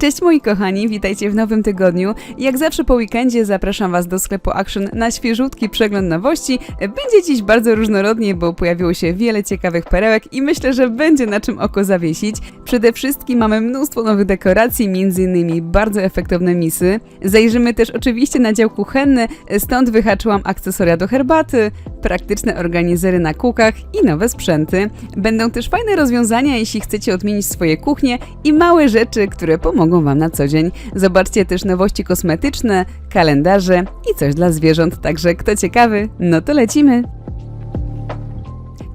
Cześć moi kochani, witajcie w nowym tygodniu. Jak zawsze po weekendzie zapraszam Was do sklepu Action na świeżutki przegląd nowości. Będzie dziś bardzo różnorodnie, bo pojawiło się wiele ciekawych perełek i myślę, że będzie na czym oko zawiesić. Przede wszystkim mamy mnóstwo nowych dekoracji, m.in. bardzo efektowne misy. Zajrzymy też oczywiście na dział kuchenny, stąd wyhaczyłam akcesoria do herbaty, praktyczne organizery na kółkach i nowe sprzęty. Będą też fajne rozwiązania, jeśli chcecie odmienić swoje kuchnie i małe rzeczy, które pomogą Wam na co dzień. Zobaczcie też nowości kosmetyczne, kalendarze i coś dla zwierząt, także kto ciekawy, no to lecimy!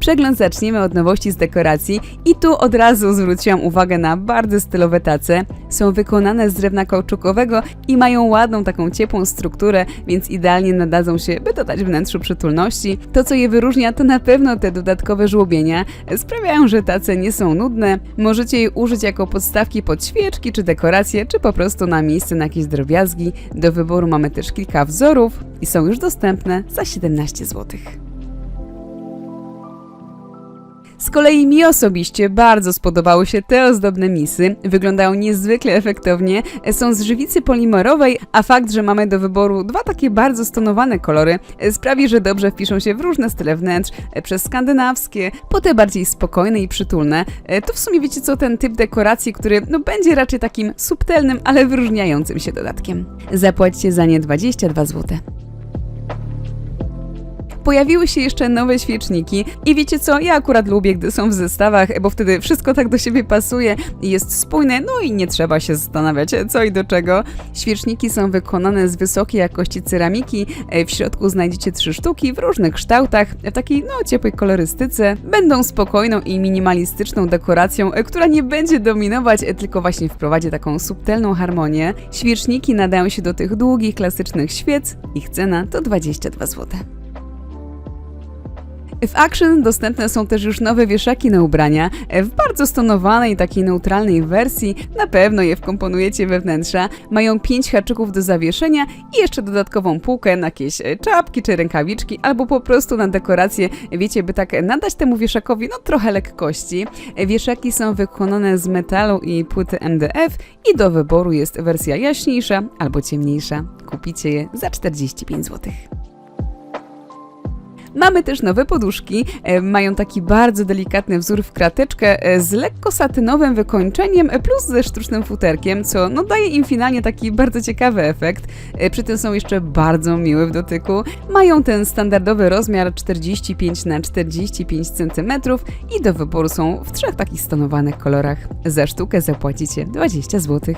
Przegląd zaczniemy od nowości z dekoracji i tu od razu zwróciłam uwagę na bardzo stylowe tace. Są wykonane z drewna kauczukowego i mają ładną taką ciepłą strukturę, więc idealnie nadadzą się, by dodać wnętrzu przytulności. To co je wyróżnia to na pewno te dodatkowe żłobienia. Sprawiają, że tace nie są nudne. Możecie je użyć jako podstawki pod świeczki czy dekoracje, czy po prostu na miejsce na jakieś drobiazgi. Do wyboru mamy też kilka wzorów i są już dostępne za 17 zł. Z kolei mi osobiście bardzo spodobały się te ozdobne misy. Wyglądają niezwykle efektownie, są z żywicy polimerowej, a fakt, że mamy do wyboru dwa takie bardzo stonowane kolory sprawi, że dobrze wpiszą się w różne style wnętrz, przez skandynawskie, po te bardziej spokojne i przytulne. To w sumie wiecie co, ten typ dekoracji, który no, będzie raczej takim subtelnym, ale wyróżniającym się dodatkiem. Zapłaćcie za nie 22 zł pojawiły się jeszcze nowe świeczniki i wiecie co, ja akurat lubię, gdy są w zestawach, bo wtedy wszystko tak do siebie pasuje i jest spójne, no i nie trzeba się zastanawiać co i do czego. Świeczniki są wykonane z wysokiej jakości ceramiki, w środku znajdziecie trzy sztuki w różnych kształtach, w takiej no ciepłej kolorystyce. Będą spokojną i minimalistyczną dekoracją, która nie będzie dominować, tylko właśnie wprowadzi taką subtelną harmonię. Świeczniki nadają się do tych długich, klasycznych świec, ich cena to 22 zł. W Action dostępne są też już nowe wieszaki na ubrania w bardzo stonowanej, takiej neutralnej wersji. Na pewno je wkomponujecie we wnętrza. Mają 5 haczyków do zawieszenia i jeszcze dodatkową półkę na jakieś e, czapki czy rękawiczki, albo po prostu na dekorację, wiecie, by tak nadać temu wieszakowi no trochę lekkości. Wieszaki są wykonane z metalu i płyty MDF i do wyboru jest wersja jaśniejsza albo ciemniejsza. Kupicie je za 45 zł. Mamy też nowe poduszki. E, Mają taki bardzo delikatny wzór w krateczkę e, z lekko satynowym wykończeniem plus ze sztucznym futerkiem, co no daje im finalnie taki bardzo ciekawy efekt. E, Przy tym są jeszcze bardzo miłe w dotyku. Mają ten standardowy rozmiar 45 na 45 cm i do wyboru są w trzech takich stonowanych kolorach. Za sztukę zapłacicie 20 zł.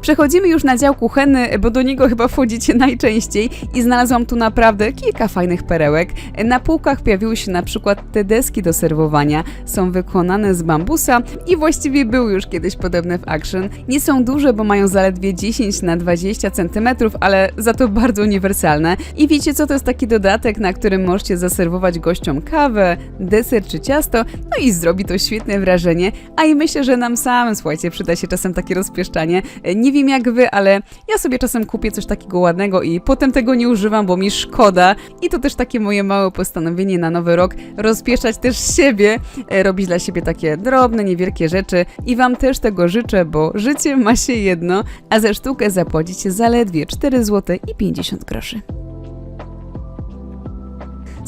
Przechodzimy już na dział kuchenny, bo do niego chyba wchodzicie najczęściej i znalazłam tu naprawdę kilka fajnych perełek. Na półkach pojawiły się na przykład te deski do serwowania. Są wykonane z bambusa i właściwie były już kiedyś podobne w Action. Nie są duże, bo mają zaledwie 10 na 20 cm, ale za to bardzo uniwersalne. I wiecie co, to jest taki dodatek, na którym możecie zaserwować gościom kawę, deser czy ciasto, no i zrobi to świetne wrażenie. A i myślę, że nam samym, słuchajcie, przyda się czasem takie rozpieszczanie. Nie wiem jak wy, ale ja sobie czasem kupię coś takiego ładnego i potem tego nie używam, bo mi szkoda. I to też takie moje małe postanowienie na nowy rok, rozpieszczać też siebie, e, robić dla siebie takie drobne, niewielkie rzeczy i wam też tego życzę, bo życie ma się jedno, a za sztukę zapłacicie zaledwie 4 zł i 50 groszy.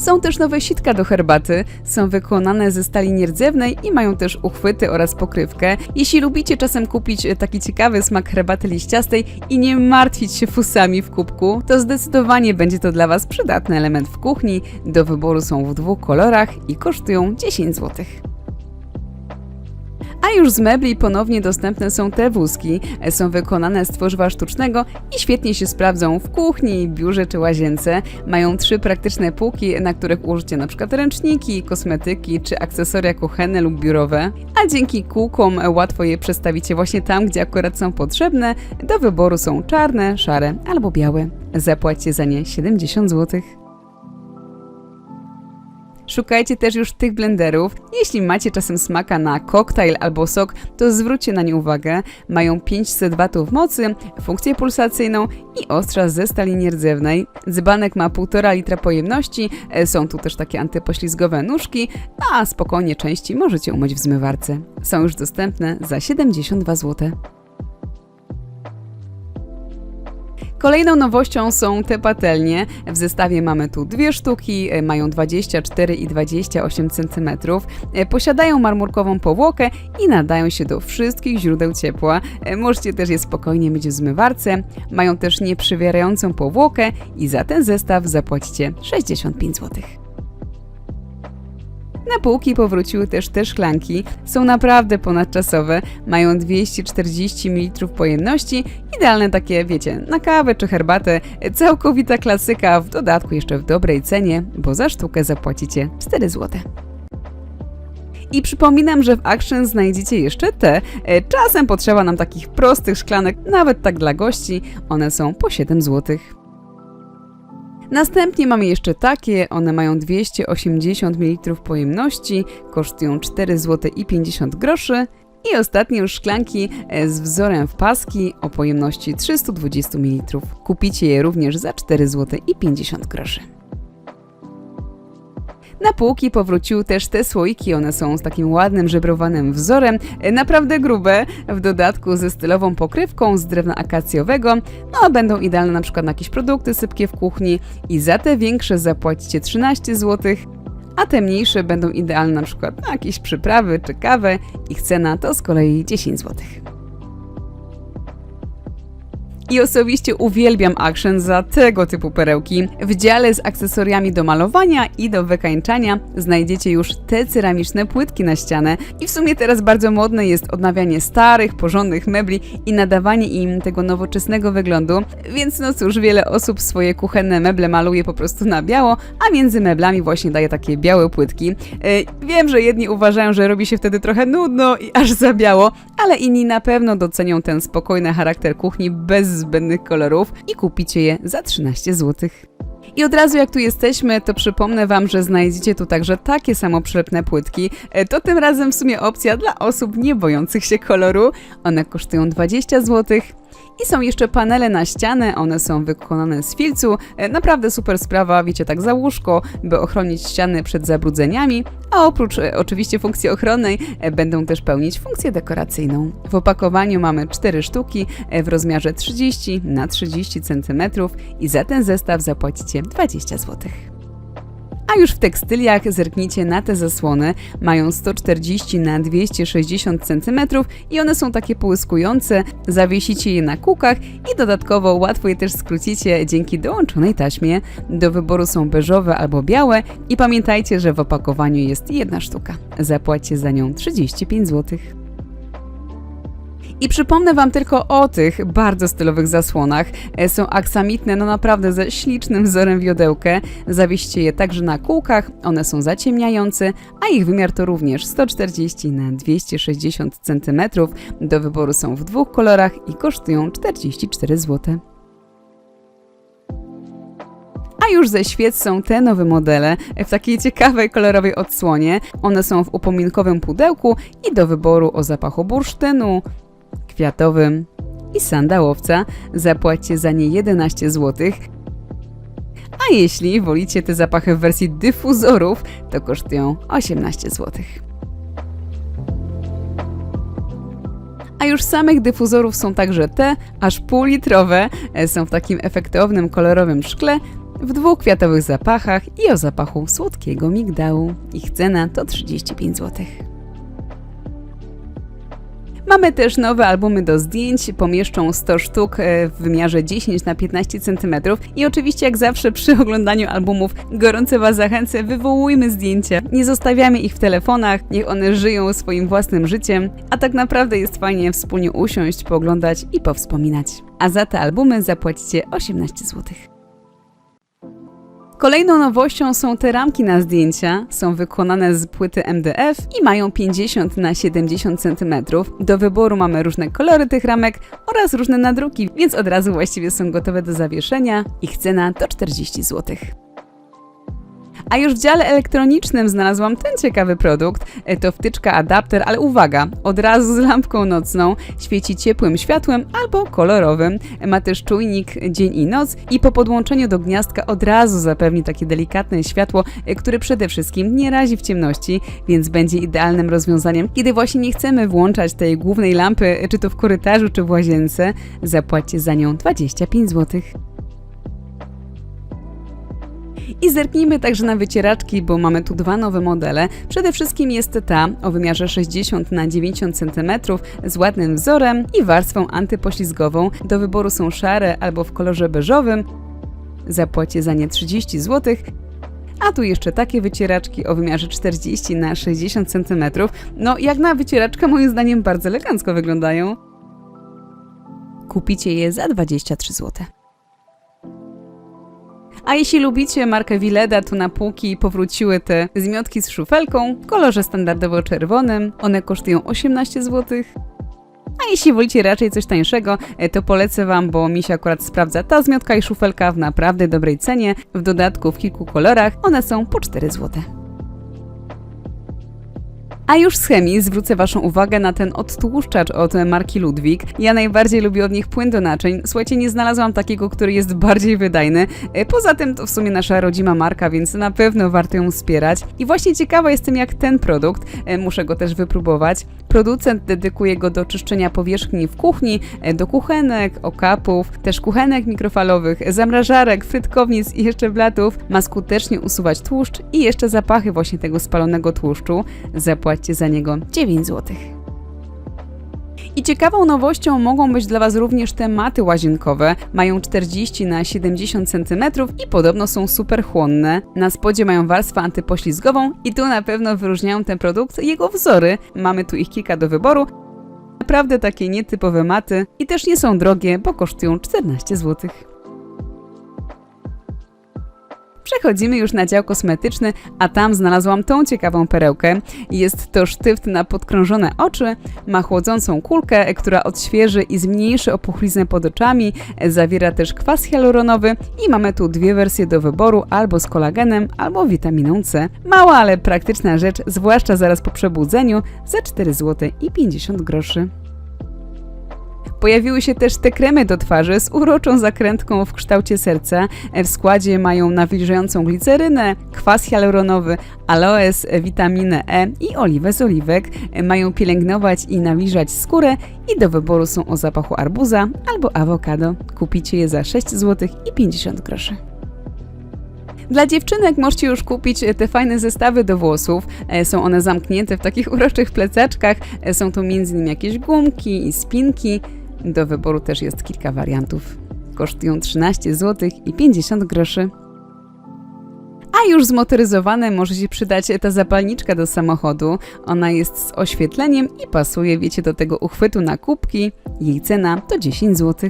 Są też nowe sitka do herbaty, są wykonane ze stali nierdzewnej i mają też uchwyty oraz pokrywkę. Jeśli lubicie czasem kupić e, taki ciekawy smak herbaty liściastej i nie martwić się fusami w kubku, to zdecydowanie będzie to dla Was przydatny element w kuchni. Do wyboru są w dwóch kolorach i kosztują 10 zł. A już z mebli ponownie dostępne są te wózki. Są wykonane z tworzywa sztucznego i świetnie się sprawdzą w kuchni, biurze czy łazience. Mają trzy praktyczne półki, na których użycie np. ręczniki, kosmetyki czy akcesoria kuchenne lub biurowe. A dzięki kółkom łatwo je przestawicie właśnie tam, gdzie akurat są potrzebne. Do wyboru są czarne, szare albo białe. Zapłaćcie za nie 70 zł. Szukajcie też już tych blenderów. Jeśli macie czasem smaka na koktajl albo sok, to zwróćcie na nie uwagę. Mają 500 W mocy, funkcję pulsacyjną i ostrza ze stali nierdzewnej. Dzbanek ma 1,5 litra pojemności, e, są tu też takie antypoślizgowe nóżki, a spokojnie części możecie umyć w zmywarce. Są już dostępne za 72 zł. Kolejną nowością są te patelnie. W zestawie mamy tu dwie sztuki, e, mają 24 i 28 cm. E, Posiadają marmurkową powłokę i nadają się do wszystkich źródeł ciepła. E, Możecie też je spokojnie myć w zmywarce. Mają też nieprzywierającą powłokę i za ten zestaw zapłacicie 65 zł. Na półki powróciły też te szklanki. Są naprawdę ponadczasowe, mają 240 ml pojemności, idealne takie, wiecie, na kawę czy herbatę. Całkowita klasyka, w dodatku jeszcze w dobrej cenie, bo za sztukę zapłacicie 4 zł. I przypominam, że w Action znajdziecie jeszcze te. E, Czasem potrzeba nam takich prostych szklanek, nawet tak dla gości. One są po 7 zł. Następnie mamy jeszcze takie, one mają 280 ml pojemności, kosztują 4 zł i 50 groszy. I ostatnie już szklanki e, z wzorem w paski o pojemności 320 ml. Kupicie je również za 4 zł i 50 groszy. Na półki powróciły też te słoiki, one są z takim ładnym, żebrowanym wzorem, naprawdę grube, w dodatku ze stylową pokrywką z drewna akacjowego, no będą idealne na przykład na jakieś produkty sypkie w kuchni. I za te większe zapłacicie 13 zł, a te mniejsze będą idealne na przykład na jakieś przyprawy czy kawę, ich cena to z kolei 10 złotych. I osobiście uwielbiam Action za tego typu perełki. W dziale z akcesoriami do malowania i do wykańczania znajdziecie już te ceramiczne płytki na ścianę. I w sumie teraz bardzo modne jest odnawianie starych, porządnych mebli i nadawanie im tego nowoczesnego wyglądu. Więc no cóż, wiele osób swoje kuchenne meble maluje po prostu na biało, a między meblami właśnie daje takie białe płytki. Yy, wiem, że jedni uważają, że robi się wtedy trochę nudno i aż za biało, ale inni na pewno docenią ten spokojny charakter kuchni bez zbędnych kolorów i kupicie je za 13 zł. I od razu jak tu jesteśmy, to przypomnę Wam, że znajdziecie tu także takie samo przylepne płytki. E, To tym razem w sumie opcja dla osób nie bojących się koloru. One kosztują 20 zł. I są jeszcze panele na ścianę, one są wykonane z filcu. E, Naprawdę super sprawa, wiecie, tak za łóżko, by ochronić ściany przed zabrudzeniami, a oprócz e, oczywiście funkcji ochronnej e, będą też pełnić funkcję dekoracyjną. W opakowaniu mamy 4 sztuki w rozmiarze 30 na 30 cm i za ten zestaw zapłacicie 20 zł. A już w tekstyliach zerknijcie na te zasłony. Mają 140 na 260 cm i one są takie połyskujące. Zawiesicie je na kółkach i dodatkowo łatwo je też skrócicie dzięki dołączonej taśmie. Do wyboru są beżowe albo białe i pamiętajcie, że w opakowaniu jest jedna sztuka. Zapłaćcie za nią 35 zł. I przypomnę Wam tylko o tych bardzo stylowych zasłonach. E, Są aksamitne, no naprawdę ze ślicznym wzorem wiodełkę. Zawiście je także na kółkach, one są zaciemniające, a ich wymiar to również 140 na 260 cm. Do wyboru są w dwóch kolorach i kosztują 44 zł. A już ze świec są te nowe modele w takiej ciekawej kolorowej odsłonie. One są w upominkowym pudełku i do wyboru o zapachu bursztynu, kwiatowym i sandałowca. Zapłaćcie za nie 11 zł. A jeśli wolicie te zapachy w wersji dyfuzorów, to kosztują 18 zł. A już samych dyfuzorów są także te, aż półlitrowe, e, są w takim efektownym, kolorowym szkle, w dwóch kwiatowych zapachach i o zapachu słodkiego migdału. Ich cena to 35 zł. Mamy też nowe albumy do zdjęć, pomieszczą 100 sztuk e, w wymiarze 10 na 15 cm i oczywiście jak zawsze przy oglądaniu albumów gorąco Was zachęcę, wywołujmy zdjęcia, nie zostawiamy ich w telefonach, niech one żyją swoim własnym życiem, a tak naprawdę jest fajnie wspólnie usiąść, pooglądać i powspominać. A za te albumy zapłacicie 18 zł. Kolejną nowością są te ramki na zdjęcia. Są wykonane z płyty MDF i mają 50 na 70 cm. Do wyboru mamy różne kolory tych ramek oraz różne nadruki, więc od razu właściwie są gotowe do zawieszenia. Ich cena to 40 zł. A już w dziale elektronicznym znalazłam ten ciekawy produkt. E, To wtyczka adapter, ale uwaga, od razu z lampką nocną. Świeci ciepłym światłem albo kolorowym. E, Ma też czujnik dzień i noc i po podłączeniu do gniazdka od razu zapewni takie delikatne światło, e, które przede wszystkim nie razi w ciemności, więc będzie idealnym rozwiązaniem, kiedy właśnie nie chcemy włączać tej głównej lampy, czy to w korytarzu, czy w łazience. Zapłaćcie za nią 25 zł. I zerknijmy także na wycieraczki, bo mamy tu dwa nowe modele. Przede wszystkim jest ta o wymiarze 60 na 90 cm z ładnym wzorem i warstwą antypoślizgową. Do wyboru są szare albo w kolorze beżowym. Zapłacie za nie 30 zł. A tu jeszcze takie wycieraczki o wymiarze 40 na 60 cm. No, jak na wycieraczkę, moim zdaniem bardzo elegancko wyglądają. Kupicie je za 23 zł. A jeśli lubicie markę Willeda, to na półki powróciły te zmiotki z szufelką w kolorze standardowo czerwonym. One kosztują 18 zł. A jeśli wolicie raczej coś tańszego, e, to polecę Wam, bo mi się akurat sprawdza ta zmiotka i szufelka w naprawdę dobrej cenie. W dodatku w kilku kolorach one są po 4 zł. A już z chemii zwrócę Waszą uwagę na ten odtłuszczacz od marki Ludwik. Ja najbardziej lubię od nich płyn do naczyń. Słuchajcie, nie znalazłam takiego, który jest bardziej wydajny. E, Poza tym to w sumie nasza rodzima marka, więc na pewno warto ją wspierać. I właśnie ciekawa jestem jak ten produkt, e, muszę go też wypróbować. Producent dedykuje go do czyszczenia powierzchni w kuchni, e, do kuchenek, okapów, też kuchenek mikrofalowych, zamrażarek, frytkownic i jeszcze blatów. Ma skutecznie usuwać tłuszcz i jeszcze zapachy właśnie tego spalonego tłuszczu. Za niego 9 zł. I ciekawą nowością mogą być dla Was również te maty łazienkowe. Mają 40 na 70 cm i podobno są super chłonne. Na spodzie mają warstwę antypoślizgową i tu na pewno wyróżniają ten produkt jego wzory. Mamy tu ich kilka do wyboru. Naprawdę takie nietypowe maty i też nie są drogie, bo kosztują 14 zł. Przechodzimy już na dział kosmetyczny, a tam znalazłam tą ciekawą perełkę. Jest to sztyft na podkrążone oczy, ma chłodzącą kulkę, która odświeży i zmniejszy opuchliznę pod oczami, zawiera też kwas hialuronowy i mamy tu dwie wersje do wyboru, albo z kolagenem, albo witaminą C. Mała, ale praktyczna rzecz, zwłaszcza zaraz po przebudzeniu, za 4 zł i 50 groszy. Pojawiły się też te kremy do twarzy z uroczą zakrętką w kształcie serca. W składzie mają nawilżającą glicerynę, kwas hialuronowy, aloes, witaminę E i oliwę z oliwek. Mają pielęgnować i nawilżać skórę i do wyboru są o zapachu arbuza albo awokado. Kupicie je za 6 zł i 50 groszy. Dla dziewczynek możecie już kupić te fajne zestawy do włosów. E, Są one zamknięte w takich uroczych plecaczkach. E, Są tu m.in. jakieś gumki i spinki. Do wyboru też jest kilka wariantów. Kosztują 13 zł i 50 groszy. A już zmotoryzowane może się przydać ta zapalniczka do samochodu. Ona jest z oświetleniem i pasuje, wiecie, do tego uchwytu na kubki. Jej cena to 10 zł.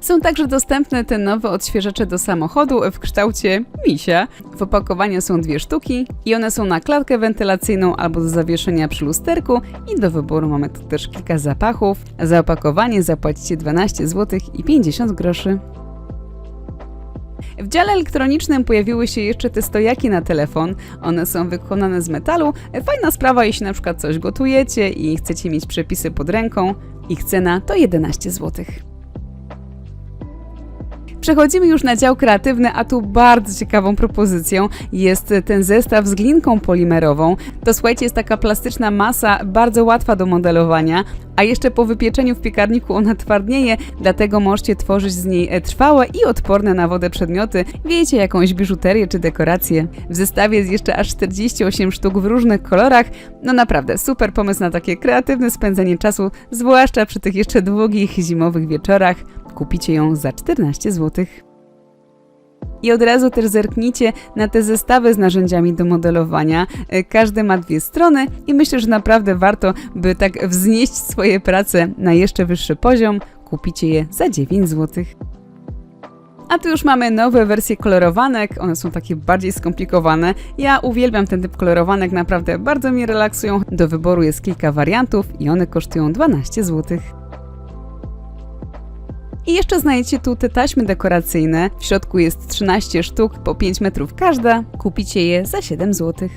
Są także dostępne te nowe odświeżacze do samochodu w kształcie misia. W opakowaniu są dwie sztuki i one są na klatkę wentylacyjną albo do zawieszenia przy lusterku i do wyboru mamy tu też kilka zapachów. Za opakowanie zapłacicie 12 zł i 50 groszy. W dziale elektronicznym pojawiły się jeszcze te stojaki na telefon. One są wykonane z metalu. Fajna sprawa, jeśli na przykład coś gotujecie i chcecie mieć przepisy pod ręką. Ich cena to 11 zł. Przechodzimy już na dział kreatywny, a tu bardzo ciekawą propozycją jest ten zestaw z glinką polimerową. To słuchajcie, jest taka plastyczna masa, bardzo łatwa do modelowania, a jeszcze po wypieczeniu w piekarniku ona twardnieje, dlatego możecie tworzyć z niej e, trwałe i odporne na wodę przedmioty. Wiecie, jakąś biżuterię czy dekorację. W zestawie jest jeszcze aż 48 sztuk w różnych kolorach. No naprawdę, super pomysł na takie kreatywne spędzenie czasu, zwłaszcza przy tych jeszcze długich zimowych wieczorach. Kupicie ją za 14 zł. I od razu też zerknijcie na te zestawy z narzędziami do modelowania. E, Każdy ma dwie strony i myślę, że naprawdę warto, by tak wznieść swoje prace na jeszcze wyższy poziom. Kupicie je za 9 zł. A tu już mamy nowe wersje kolorowanek, one są takie bardziej skomplikowane. Ja uwielbiam ten typ kolorowanek, naprawdę bardzo mnie relaksują. Do wyboru jest kilka wariantów i one kosztują 12 zł. I jeszcze znajdziecie tu te taśmy dekoracyjne. W środku jest 13 sztuk po 5 metrów każda. Kupicie je za 7 zł.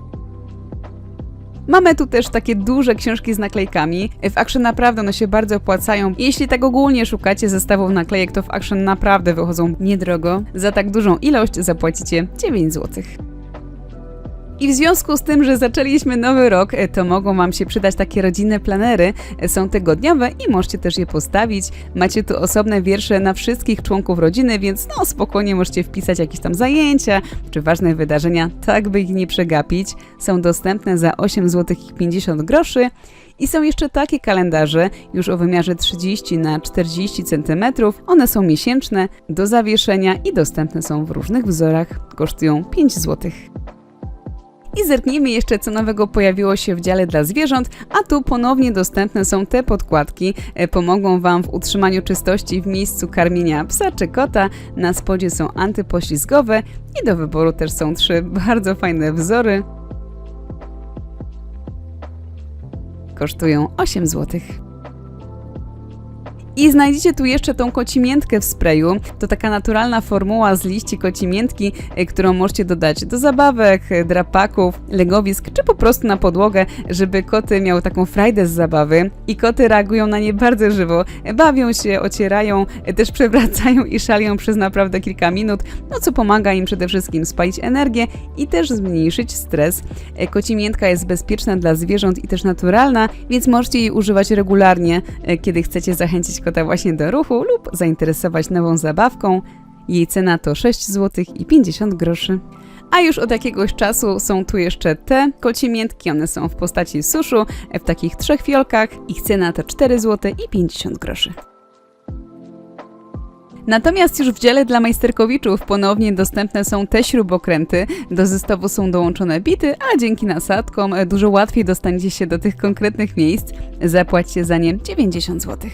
Mamy tu też takie duże książki z naklejkami. W Action naprawdę one się bardzo opłacają. Jeśli tak ogólnie szukacie zestawów naklejek, to w Action naprawdę wychodzą niedrogo. Za tak dużą ilość zapłacicie 9 zł. I w związku z tym, że zaczęliśmy nowy rok, e, to mogą Wam się przydać takie rodzinne planery. E, Są tygodniowe i możecie też je postawić. Macie tu osobne wiersze na wszystkich członków rodziny, więc no spokojnie możecie wpisać jakieś tam zajęcia czy ważne wydarzenia, tak by ich nie przegapić. Są dostępne za 8 zł i 50 groszy. I są jeszcze takie kalendarze, już o wymiarze 30 na 40 cm. One są miesięczne, do zawieszenia i dostępne są w różnych wzorach. Kosztują 5 zł. I zerknijmy jeszcze, co nowego pojawiło się w dziale dla zwierząt, a tu ponownie dostępne są te podkładki. E, Pomogą Wam w utrzymaniu czystości w miejscu karmienia psa czy kota. Na spodzie są antypoślizgowe i do wyboru też są trzy bardzo fajne wzory. Kosztują 8 złotych. I znajdziecie tu jeszcze tą kocimiętkę w sprayu. To taka naturalna formuła z liści kocimiętki, e, którą możecie dodać do zabawek, e, drapaków, legowisk, czy po prostu na podłogę, żeby koty miały taką frajdę z zabawy. I koty reagują na nie bardzo żywo. E, Bawią się, ocierają, też przewracają i szalią przez naprawdę kilka minut, no co pomaga im przede wszystkim spalić energię i też zmniejszyć stres. Kocimiętka jest bezpieczna dla zwierząt i też naturalna, więc możecie jej używać regularnie, kiedy chcecie zachęcić kota właśnie do ruchu lub zainteresować nową zabawką. Jej cena to 6 zł i 50 groszy. A już od jakiegoś czasu są tu jeszcze te kocimiętki, one są w postaci suszu, w takich trzech fiolkach. Ich cena to 4 zł i 50 groszy. Natomiast już w dziale dla majsterkowiczów ponownie dostępne są te śrubokręty. Do zestawu są dołączone bity, a dzięki nasadkom dużo łatwiej dostaniecie się do tych konkretnych miejsc. Zapłaćcie za nie 90 zł.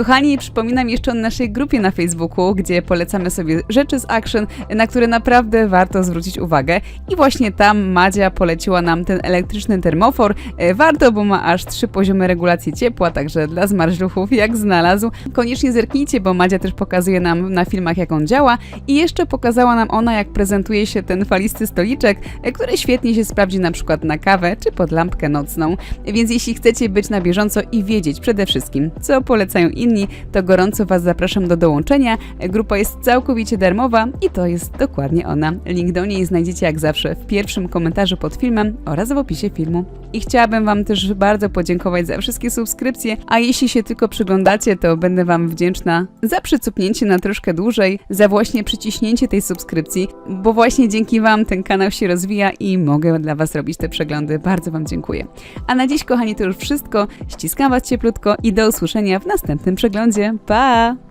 Kochani, przypominam jeszcze o naszej grupie na Facebooku, gdzie polecamy sobie rzeczy z Action, na które naprawdę warto zwrócić uwagę. I właśnie tam Madzia poleciła nam ten elektryczny termofor. E, Warto, bo ma aż trzy poziomy regulacji ciepła, także dla zmarzluchów jak znalazł. Koniecznie zerknijcie, bo Madzia też pokazuje nam na filmach, jak on działa. I jeszcze pokazała nam ona, jak prezentuje się ten falisty stoliczek, e, który świetnie się sprawdzi na przykład na kawę czy pod lampkę nocną. Więc jeśli chcecie być na bieżąco i wiedzieć przede wszystkim, co polecają inni, to gorąco Was zapraszam do dołączenia. Grupa jest całkowicie darmowa i to jest dokładnie ona. Link do niej znajdziecie jak zawsze w pierwszym komentarzu pod filmem oraz w opisie filmu. I chciałabym Wam też bardzo podziękować za wszystkie subskrypcje, a jeśli się tylko przyglądacie, to będę Wam wdzięczna za przycupnięcie na troszkę dłużej, za właśnie przyciśnięcie tej subskrypcji, bo właśnie dzięki Wam ten kanał się rozwija i mogę dla Was robić te przeglądy. Bardzo Wam dziękuję. A na dziś, kochani, to już wszystko. Ściskam Was cieplutko i do usłyszenia w następnym przeglądzie. Pa!